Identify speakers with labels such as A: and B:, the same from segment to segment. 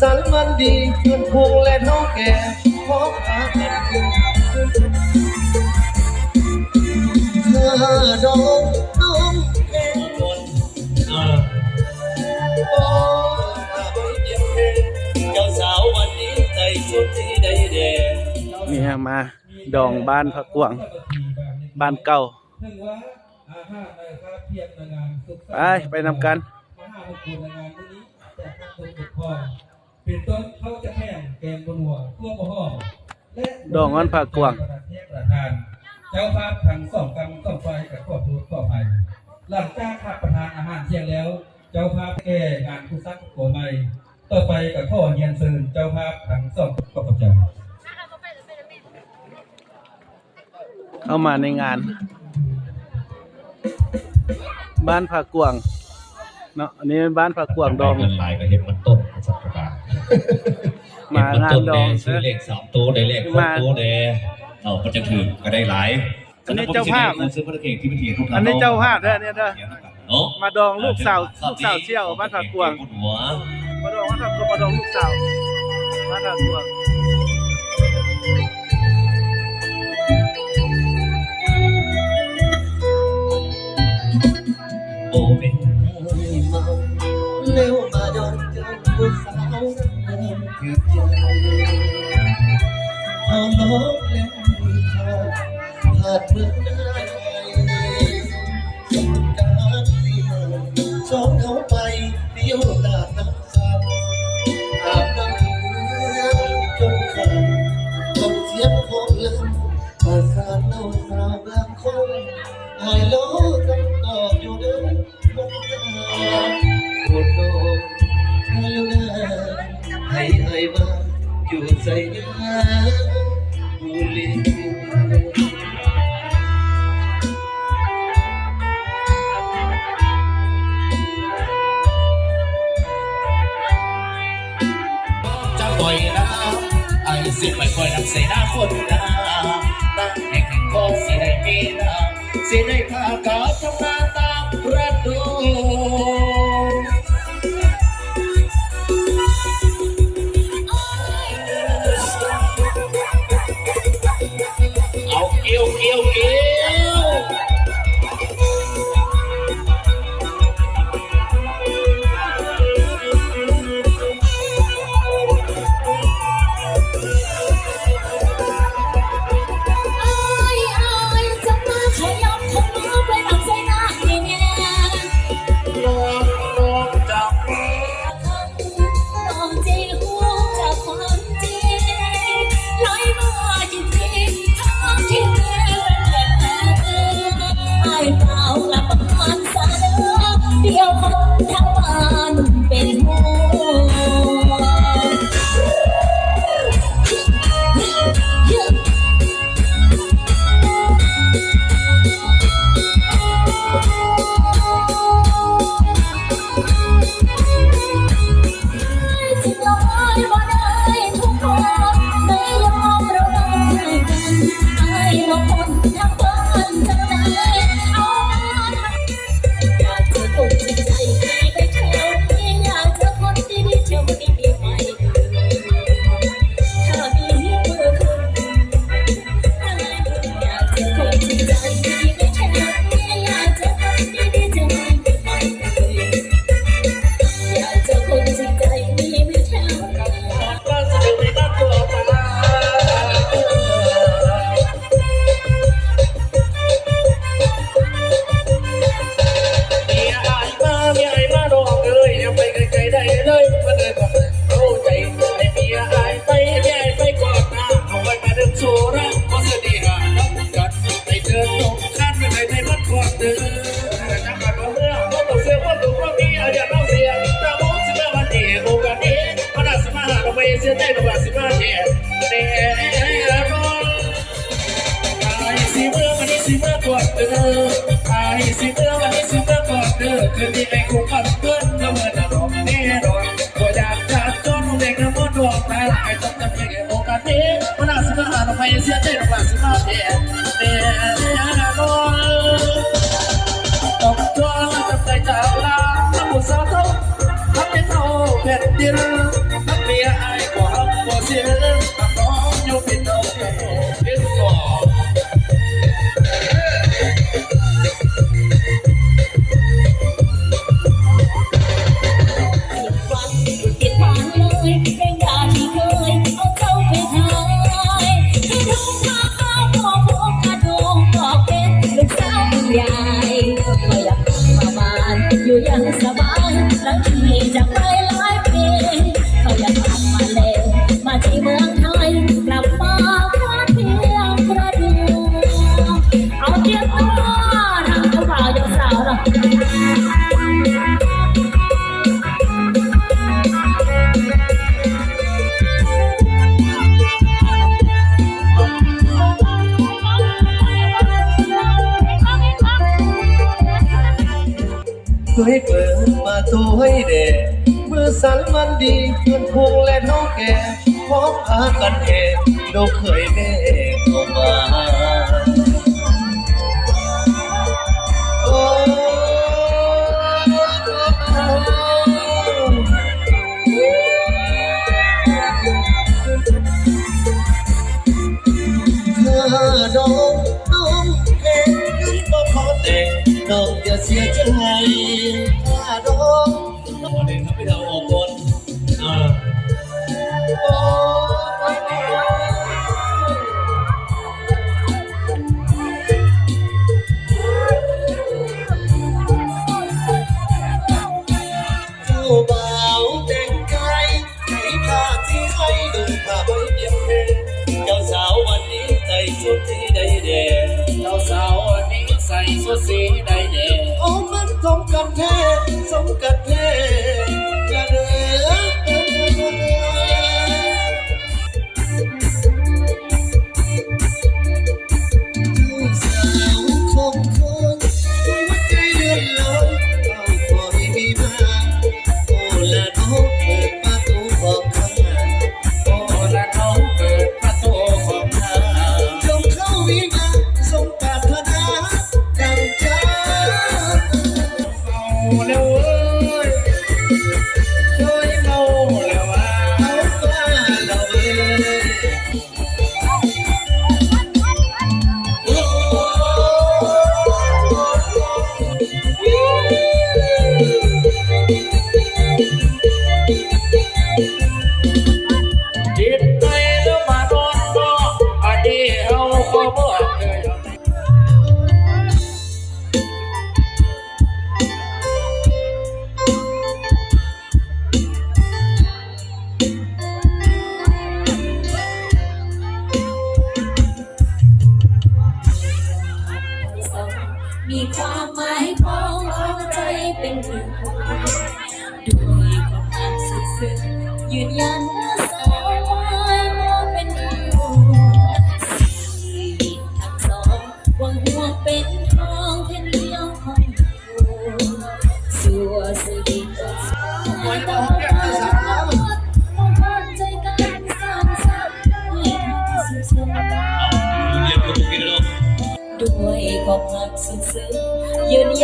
A: สันมันดีจนพงและท้องแก่พบหากันกินเธอดองน้องแก้วบน
B: เออ
A: โอ้เจ็บเพลงเจ้าสาววันนี้ใจสุดที่ได้แดง
C: นี่ฮะมาดองบ้านพระกวางบ้านเก่าไปไปนำกัน
D: มหาคนงานวันนี้จากทางคนปกครอง เป็นต้นเขาจะแข่งแกงบนหัวทั่วบ่ห้อและ
C: ดองวันพระกวาง
D: ประเทศประธาน เจ้าภาพทั้งสองกรรมต้องไฟกับครอบครัวต่อไป หลังจากรับประทานอาหารเที่ยงแล้ว เจ้าภาพแก่งานผู้ซักหัวใหม่ ต่อไปกับข้อเรียนเชิญเจ้าภาพทั้งสองก็ประจำ
C: เข้ามาในงาน บ้านพระกวางเนาะอันนี้บ้านพระกวางดอง
B: เงินหลายก็เห็นมันต้นสัปดาห์
C: มางานดอง
B: ซื้อเลขสามตัวได้เลขหกตัวได้เอามันจะถือก็ได้หลาย
C: อันนี้เจ้าภาพนะ
B: ซื้อพระเก่งที่พิธีทุก
C: อันนี้เจ้าภาพเด้อเนี่ยเด้อ
B: เนาะ
C: มาดองลูกสาวลูกสาวเชี่ยวบ้านพระกวาง
B: หัว
C: มาดองบ้านพระกวางมาดองลูกสาวบ้านพระกวาง
B: โอ้เป็น
A: เร็วมาดองเจ้ คือใจพอน้องแล้วเขาผ่านเมืองได้สงการที่มาชองเขาไปเดียวดาดน้ำซ้ำอาบน้ำเลือจนขาดต้องเสียงของล่นประสานเล่าสาวบางคนหายโล ปล่อย
B: นะไอ้สิไม่ค่อยนำใส่หน้าคนนะตั้งแห่งแห่งก็สิได้มีนะสิได้พากาทำงานตามประตูเอาเกี่ยวเกี่ยวเกี่ยว
E: เราไปเสี
B: ยใจเราบาสิมาเดียเดียร้อนไอ้สิเมื่อวันนี้สิเมื่อกอดเด้อไอ้สิเมื่อวันนี้สิเมื่อกอดเด้อคืนนี้ไอ้คงปัดเพื่อนก็เหมือนจะร้องแน่นอนก็อยากจะจนเด็กน้ำมันดวงตาไอ้ต้องจำเป็นโอกาสนี้มันอาจจะมาหาเราไปเสียใจเราบาสิมาเดียเดียนอนต้องจนจำใจจากลาน้ำบุษาเท่าทำให้เท่าแผ่นดิน เสียงร้องอยู่เป็นโเค
E: ยเปิดมาตัว
A: ให้เดดเมื่อสันมันดีเพื่อนพวงและน้องแก่พร้อมพากันเห็นเอกเคยแชุดสีใดแดง
B: เจ้าสาวนี้ใส่ชุดสีใดแดง
A: โอ้มันสมกันแท้สมกันแท้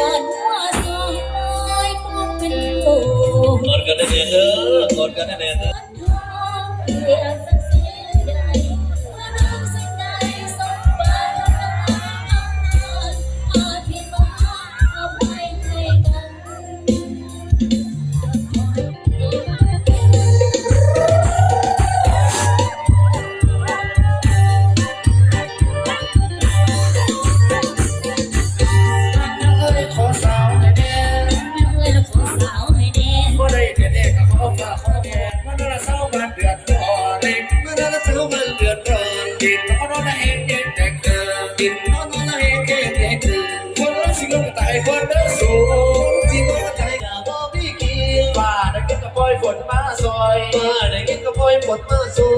A: ย้อนว่าสา
B: ยตาย
E: ความเป็นครู กอดกันได้
A: เลยกอดกันได้
E: เลย อยมาได้กิน
B: ก็ะพอย
E: หมดมาสู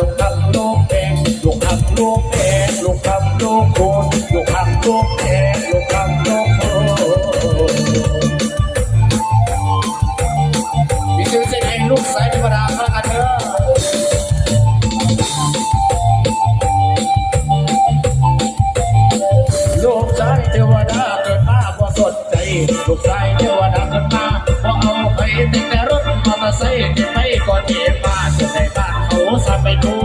E: ลูกหั
B: กลูกแดงลูก
A: หั
B: กลูกแดงลูกหักลูกคนลู
A: กหัก
B: ลูกแดงลูกหักลูกคนมีชเสีย
A: งแห่งลูกสา
B: ยเท
A: วดา
B: คระกันเถอะลูกสายเทวดาเกิดมาบ่สดใจลูกสายเทวดาเกิดมาเพราะเอาไปติดแต่
A: รถมอเต
B: อร์ไซค์ไปก่อ
A: น
B: เอง Perú.